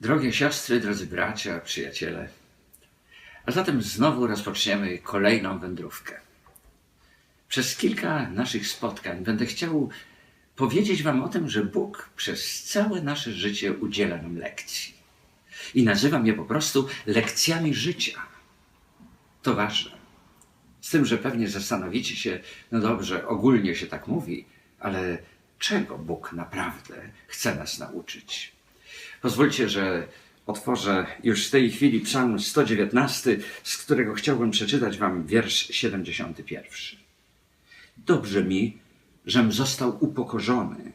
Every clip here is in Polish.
Drogie siostry, drodzy bracia, przyjaciele, a zatem znowu rozpoczniemy kolejną wędrówkę. Przez kilka naszych spotkań będę chciał powiedzieć Wam o tym, że Bóg przez całe nasze życie udziela nam lekcji. I nazywam je po prostu lekcjami życia. To ważne. Z tym, że pewnie zastanowicie się, no dobrze, ogólnie się tak mówi, ale czego Bóg naprawdę chce nas nauczyć? Pozwólcie, że otworzę już w tej chwili Psalm 119, z którego chciałbym przeczytać Wam wiersz 71. Dobrze mi, żem został upokorzony,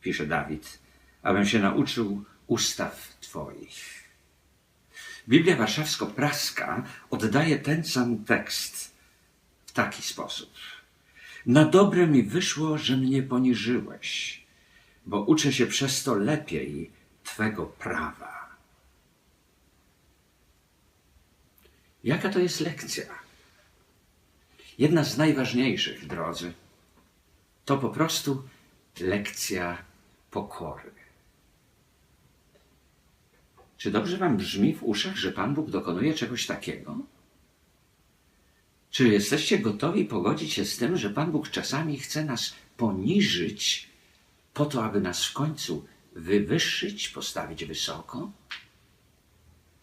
pisze Dawid, abym się nauczył ustaw Twoich. Biblia Warszawsko-Praska oddaje ten sam tekst w taki sposób. Na dobre mi wyszło, że mnie poniżyłeś, bo uczę się przez to lepiej Twego prawa. Jaka to jest lekcja? Jedna z najważniejszych, drodzy, to po prostu lekcja pokory. Czy dobrze Wam brzmi w uszach, że Pan Bóg dokonuje czegoś takiego? Czy jesteście gotowi pogodzić się z tym, że Pan Bóg czasami chce nas poniżyć po to, aby nas w końcu wywyższyć, postawić wysoko?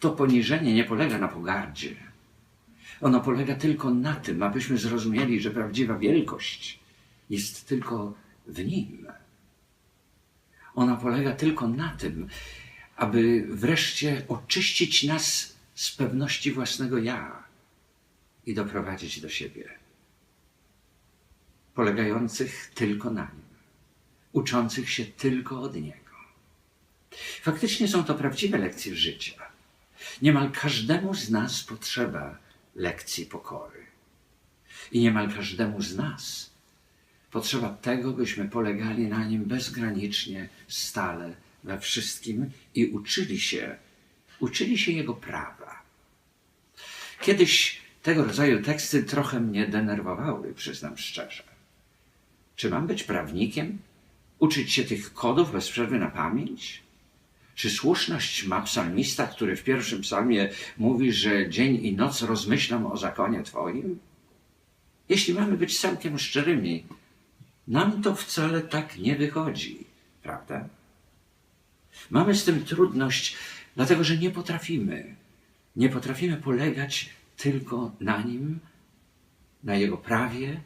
To poniżenie nie polega na pogardzie. Ono polega tylko na tym, abyśmy zrozumieli, że prawdziwa wielkość jest tylko w Nim. Ona polega tylko na tym, aby wreszcie oczyścić nas z pewności własnego ja i doprowadzić do siebie, polegających tylko na nim, uczących się tylko od niego. Faktycznie są to prawdziwe lekcje życia. Niemal każdemu z nas potrzeba lekcji pokory. I niemal każdemu z nas potrzeba tego, byśmy polegali na nim bezgranicznie, stale, we wszystkim i uczyli się, uczyli się jego prawa. Kiedyś tego rodzaju teksty trochę mnie denerwowały, przyznam szczerze. Czy mam być prawnikiem? Uczyć się tych kodów bez przerwy na pamięć? Czy słuszność ma psalmista, który w pierwszym psalmie mówi, że dzień i noc rozmyślam o zakonie Twoim? Jeśli mamy być całkiem szczerymi, nam to wcale tak nie wychodzi, prawda? Mamy z tym trudność, dlatego że nie potrafimy. Nie potrafimy polegać tylko na nim, na jego prawie,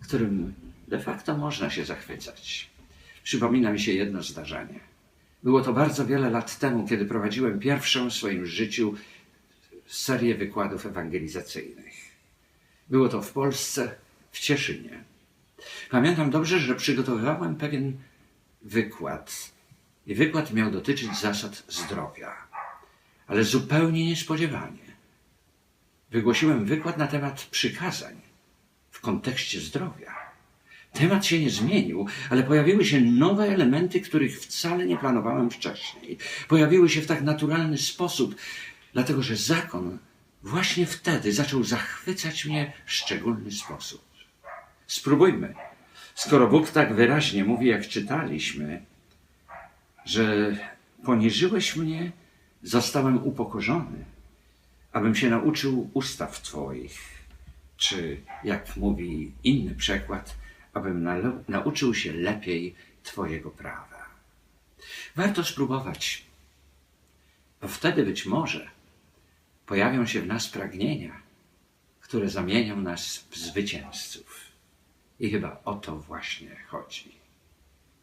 którym de facto można się zachwycać. Przypomina mi się jedno zdarzenie. Było to bardzo wiele lat temu, kiedy prowadziłem pierwszą w swoim życiu serię wykładów ewangelizacyjnych. Było to w Polsce, w Cieszynie. Pamiętam dobrze, że przygotowywałem pewien wykład. I wykład miał dotyczyć zasad zdrowia. Ale zupełnie niespodziewanie. Wygłosiłem wykład na temat przykazań w kontekście zdrowia. Temat się nie zmienił, ale pojawiły się nowe elementy, których wcale nie planowałem wcześniej. Pojawiły się w tak naturalny sposób, dlatego że zakon właśnie wtedy zaczął zachwycać mnie w szczególny sposób. Spróbujmy. Skoro Bóg tak wyraźnie mówi, jak czytaliśmy, że poniżyłeś mnie, zostałem upokorzony, abym się nauczył ustaw Twoich, czy jak mówi inny przekład, abym nauczył się lepiej Twojego prawa. Warto spróbować, bo wtedy być może pojawią się w nas pragnienia, które zamienią nas w zwycięzców. I chyba o to właśnie chodzi.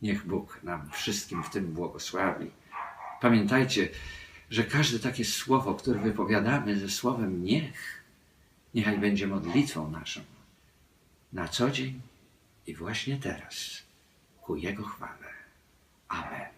Niech Bóg nam wszystkim w tym błogosławi. Pamiętajcie, że każde takie słowo, które wypowiadamy ze słowem niech, niechaj będzie modlitwą naszą na co dzień i właśnie teraz ku Jego chwale. Amen.